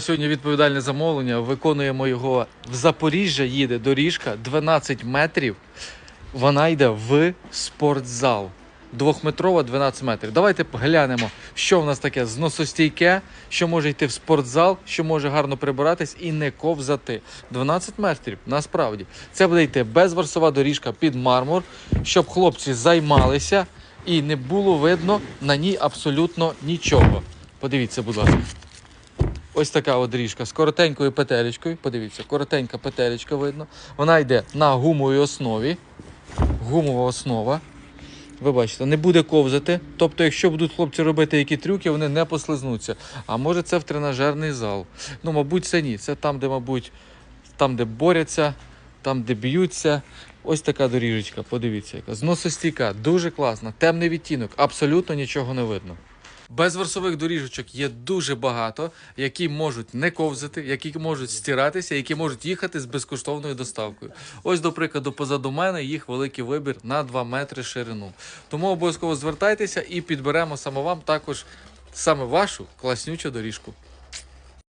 Сьогодні відповідальне замовлення. Виконуємо його в Запоріжжя. Їде доріжка 12 метрів. Вона йде в спортзал. Двохметрова 12 метрів. Давайте глянемо, що в нас таке зносостійке, що може йти в спортзал, що може гарно прибиратись і не ковзати. 12 метрів, насправді. Це буде йти безварсова доріжка під мармур, щоб хлопці займалися і не було видно на ній абсолютно нічого. Подивіться, будь ласка. Ось така от з коротенькою петелечкою. Подивіться, коротенька петелечка видно. Вона йде на гумовій основі. Гумова основа. Ви бачите, не буде ковзати. Тобто, якщо будуть хлопці робити які трюки, вони не послизнуться. А може це в тренажерний зал. Ну, мабуть, це ні. Це там, де, мабуть, там, де борються, там, де б'ються. Ось така доріжечка, подивіться, яка. Зносостійка, дуже класна, темний відтінок, абсолютно нічого не видно. Безверсових доріжечок є дуже багато, які можуть не ковзати, які можуть стиратися, які можуть їхати з безкоштовною доставкою. Ось, до прикладу, позаду мене їх великий вибір на 2 метри ширину. Тому обов'язково звертайтеся і підберемо саме вам також саме вашу класнючу доріжку.